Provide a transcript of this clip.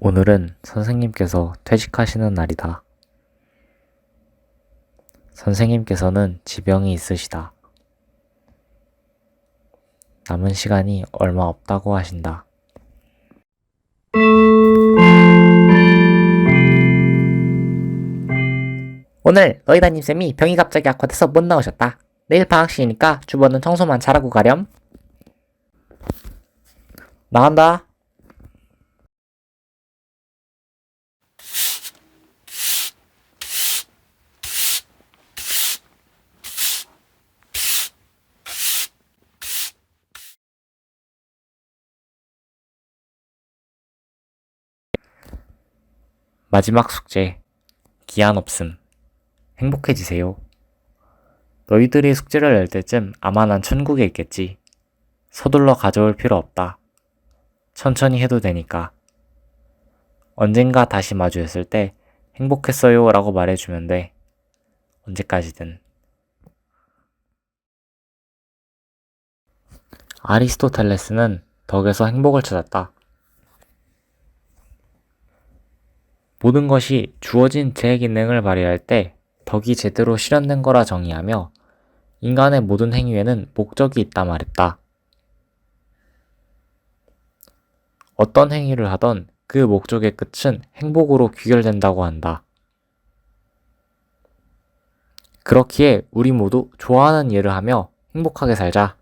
오늘은 선생님께서 퇴직하시는 날이다. 선생님께서는 지병이 있으시다. 남은 시간이 얼마 없다고 하신다. 오늘 너희 담임쌤이 병이 갑자기 악화돼서 못 나오셨다. 내일 방학식이니까 주번은 청소만 잘하고 가렴. 나간다. 마지막 숙제. 기한 없음. 행복해지세요. 너희들이 숙제를 낼 때쯤 아마 난 천국에 있겠지. 서둘러 가져올 필요 없다. 천천히 해도 되니까. 언젠가 다시 마주했을 때 행복했어요 라고 말해주면 돼. 언제까지든. 아리스토텔레스는 덕에서 행복을 찾았다. 모든 것이 주어진 제 기능을 발휘할 때 덕이 제대로 실현된 거라 정의하며 인간의 모든 행위에는 목적이 있다 말했다. 어떤 행위를 하던 그 목적의 끝은 행복으로 귀결된다고 한다. 그렇기에 우리 모두 좋아하는 일을 하며 행복하게 살자.